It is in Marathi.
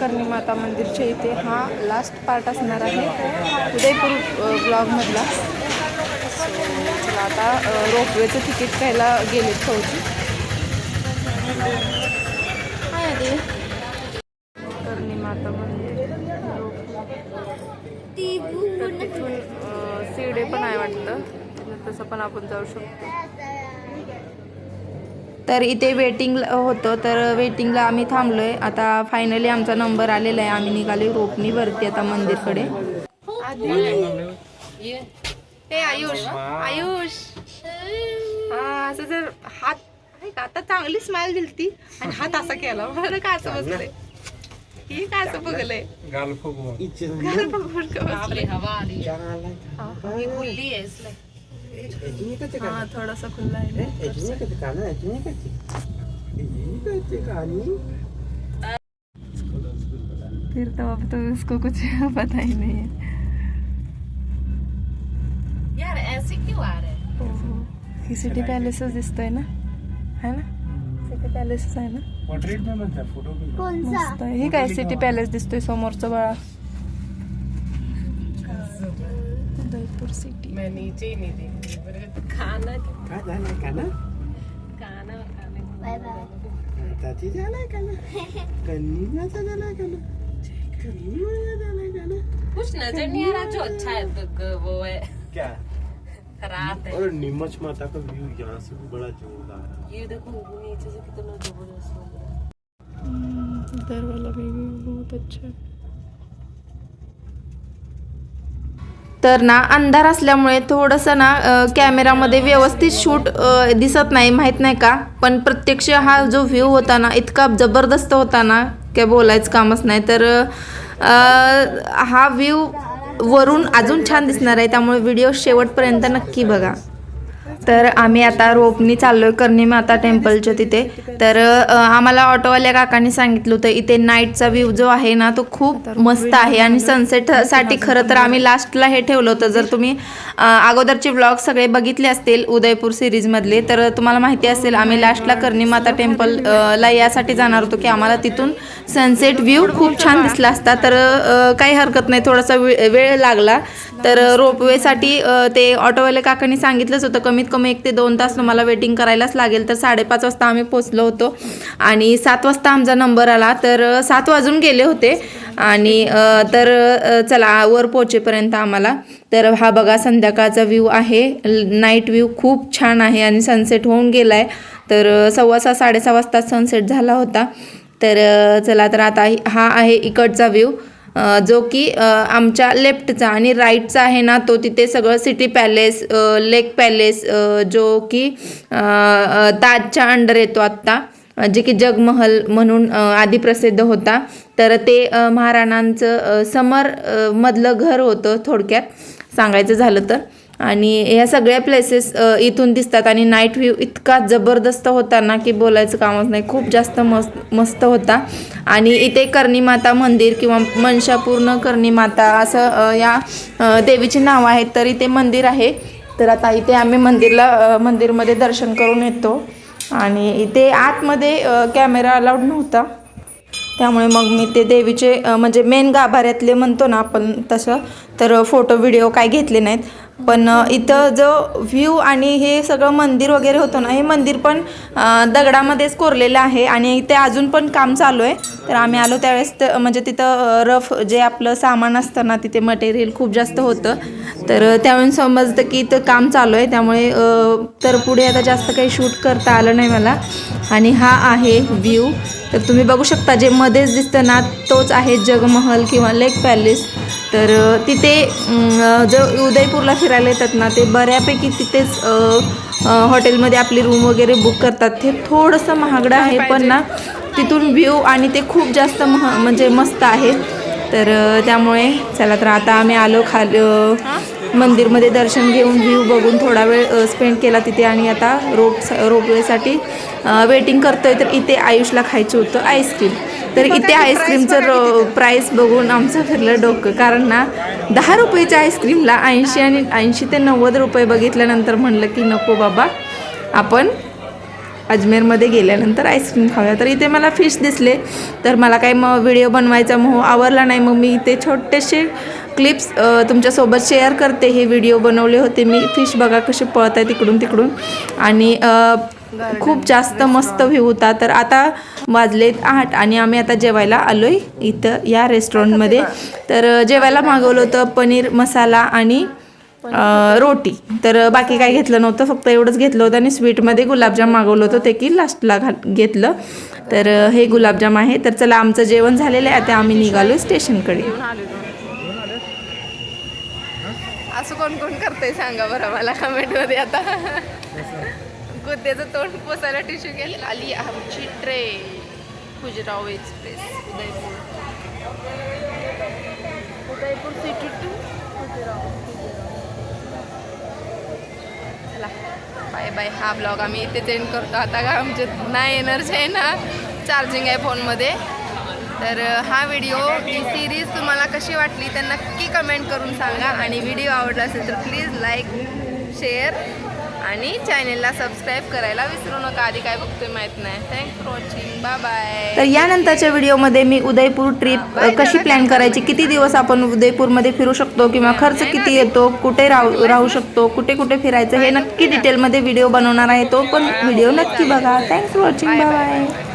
कर्णी माता मंदिरच्या इथे हा लास्ट पार्ट असणार आहे. उदयपूर ब्लॉगमधला चला आता रोपवेचं तिकीट घ्यायला गेले फौजी. कर्णी माता मंदिर. तिथून अं, शिर्डे पण आहे वाटतं. तसं पण आपण जाऊ शकतो. तर इथे वेटिंग होतं तर वेटिंगला आम्ही थांबलोय. आता फायनली आमचा नंबर आलेला आहे. आम्ही निघाले रोपणी वरती आता मंदिरकडे. हे आयुष आयुष. हा असं जर हात आहे का आता चांगली स्माइल दिली ती आणि हात असा केला. मला का असं बसलंय. ही का असं बघलंय. गाल फुगवून? हा, ही हा थोडासा खुल्ला आहे फिर तो अब तो उसको कुछ पता ही नहीं है. यार ऐसे क्यों आ रहे हैं? ही सिटी पॅलेसच दिसतोय ना? है ना? सिटी पॅलेसच आहे ना? पोर्ट्रेट में म्हणतात फोटो भी मस्त. हे। काय सिटी पॅलेस दिसतोय समोरचं बाळा? उदयपूर सिटी मैं नीचे ही नहीं देखी खाना काय? झालंय का ना खाना? और खाने को ताची झालाय का ना कन्नी माझा झालाय का ना कन्नी कुछ नज़र नहीं आ रहा जो अच्छा है तो वो है। क्या? रात है। और नीमच माता का व्यू यहाँ से भी बड़ा जोरदार है। ये देखो नीचे से कितना ज़बरदस्त लग रहा है। इधर वाला भी बहुत अच्छा है। तर ना अंधार असल्यामुळे थोडंसं ना कॅमेरामध्ये व्यवस्थित शूट दिसत नाही माहीत नाही का? पण प्रत्यक्ष हा जो व्ह्यू होता ना इतका जबरदस्त होता ना काय बोलायचं कामच नाही. तर हा व्ह्यू वरून अजून छान दिसणार आहे त्यामुळे व्हिडिओ शेवटपर्यंत नक्की बघा. तर आम्ही आता रोपनी चाललोय कर्णी माता टेम्पलच्या तिथे. तर आम्हाला ऑटोवाल्या काकांनी सांगितलं होतं इथे नाईटचा व्ह्यू जो आहे ना तो खूप मस्त आहे आणि सनसेटसाठी खरं तर आम्ही लास्टला हे ठेवलं होतं. जर तुम्ही अगोदरचे व्लॉग सगळे बघितले असतील उदयपूर सिरीजमधले तर तुम्हाला माहिती असेल आम्ही लास्टला कर्णी माता टेम्पल अ, ला यासाठी जाणार होतो की आम्हाला तिथून सनसेट व्ह्यू खूप छान दिसला असता. तर काही हरकत नाही थोडासा वेळ लागला. तर रोपवेसाठी ते ऑटोवाले काकांनी सांगितलंच होतं कमीत कमी एक ते दोन तास तुम्हाला वेटिंग करायलाच लागेल. तर साडेपाच वाजता आम्ही पोचलो होतो आणि सात वाजता आमचा नंबर आला. तर सात वाजून गेले होते आणि तर चला वर पोचेपर्यंत आम्हाला. तर हा बघा संध्याकाळचा व्ह्यू आहे. नाईट व्ह्यू खूप छान आहे आणि सनसेट होऊन गेला आहे तर सव्वा सहा साडेसहा वाजता सनसेट झाला होता. तर चला तर आता हि- आहे इकडचा व्ह्यू जो की आमच्या लेफ्टचा आणि राईटचा आहे ना तो तिथे सगळं सिटी पॅलेस लेक पॅलेस जो की ताजच्या अंडर येतो आत्ता. जे की जगमहल म्हणून आधी प्रसिद्ध होता. तर ते महाराणांचं समर मधलं घर होतं थोडक्यात सांगायचं झालं तर. आणि ह्या सगळ्या प्लेसेस इथून दिसतात. आणि नाईट व्ह्यू इतका जबरदस्त होता ना की बोलायचं कामच नाही. खूप जास्त मस्त मस्त होता. आणि इथे कर्णीमाता मंदिर किंवा मनशापूर्ण कर्णीमाता असं या देवीची देवीचे नाव आहे तर इथे मंदिर आहे. तर आता इथे आम्ही मंदिरला मंदिरमध्ये दर्शन करून येतो. आणि इथे आतमध्ये कॅमेरा अलाउड नव्हता. त्यामुळे मग मी ते देवीचे म्हणजे मेन गाभाऱ्यातले म्हणतो ना आपण तसं तर फोटो व्हिडिओ काय घेतले नाहीत. पण इथं जो व्ह्यू आणि हे सगळं मंदिर वगैरे होतं ना हे मंदिर पण दगडामध्येच कोरलेलं आहे आणि ते अजून पण काम चालू आहे. तर आम्ही आलो त्यावेळेस तर म्हणजे तिथं रफ जे आपलं सामान असतं ना तिथे मटेरियल खूप जास्त होतं. तर त्यावेळी समजतं की इथं काम चालू आहे. त्यामुळे तर पुढे आता जास्त काही शूट करता आलं नाही मला. आणि हा आहे व्ह्यू तर तुम्ही बघू शकता जे मध्येच दिसतं ना तोच आहे जगमहल किंवा लेक पॅलेस. तर तिथे जो उदयपूरला फिरायला येतात ना ते बऱ्यापैकी तिथेच हॉटेलमध्ये आपली रूम वगैरे बुक करतात. ते थोडंसं महागडं आहे पण ना तिथून व्ह्यू आणि ते खूप जास्त मह म्हणजे मस्त आहे. तर त्यामुळे चला तर आता आम्ही आलो खाली मंदिरमध्ये दर्शन घेऊन व्ह्यू बघून थोडा वेळ स्पेंड केला तिथे आणि आता रोप रोपवेसाठी वेटिंग करतोय. तर इथे आयुषला खायचं होतं आईस्क्रीम तर इथे आईस्क्रीमचं प्राईस बघून आमचं फिरलं डोकं. कारण ना दहा रुपयाच्या आईस्क्रीमला ऐंशी आणि ऐंशी ते नव्वद रुपये बघितल्यानंतर म्हणलं की नको बाबा आपण अजमेरमध्ये गेल्यानंतर आईस्क्रीम खाऊया. तर इथे मला फिश दिसले. तर मला काही मग व्हिडिओ बनवायचा मोह आवरला नाही. मग मी इथे छोटेसे क्लिप्स तुमच्यासोबत शेअर करते. हे व्हिडिओ बनवले होते. मी फिश बघा कसे पळत आहे तिकडून तिकडून. आणि खूप जास्त मस्त व्ह्यू होता. तर आता वाजलेत आठ आणि आम्ही आता जेवायला आलो आहे इथं या रेस्टॉरंटमध्ये तर जेवायला मागवलं होतं पनीर मसाला आणि रोटी. तर बाकी काय घेतलं नव्हतं. फक्त एवढंच घेतलं होतं आणि स्वीटमध्ये गुलाबजाम मागवलं होतं ते की लास्टला घाल घेतलं. तर हे गुलाबजाम आहे. तर चला आमचं जेवण झालेलं आहे. आता आम्ही निघालो स्टेशनकडे असं कोण कोण करतंय सांगा बरं मला कमेंटमध्ये आता. गुद्द्याचं तोंड पोसायला टिश्यू घेतला आली आमची train Khajuraho express Udaipur. Udaipur city to Khajuraho. चला बाय बाय हा ब्लॉग आम्ही इथे एंड करतो. आता का आमचे नाही एनर्जी आहे ना चार्जिंग आहे फोनमध्ये तर हा व्हिडिओ ही सिरीज तुम्हाला कशी वाटली नक्की कमेंट करून सांगा. आणि व्हिडिओ आवडला असेल तर प्लीज लाईक शेअर आणि चॅनेलला सबस्क्राईब करायला विसरू नका. आधी काय बघतोय माहीत नाही. Thanks for watching bye bye तर यानंतरच्या व्हिडिओमध्ये मी उदयपूर ट्रिप कशी प्लॅन करायची किती दिवस आपण उदयपूरमध्ये फिरू शकतो किंवा खर्च किती येतो कुठे राहू राहू शकतो कुठे कुठे फिरायचं हे नक्की डिटेलमध्ये व्हिडिओ बनवणार आहे तो पण व्हिडिओ नक्की बघा. Thanks for watching bye bye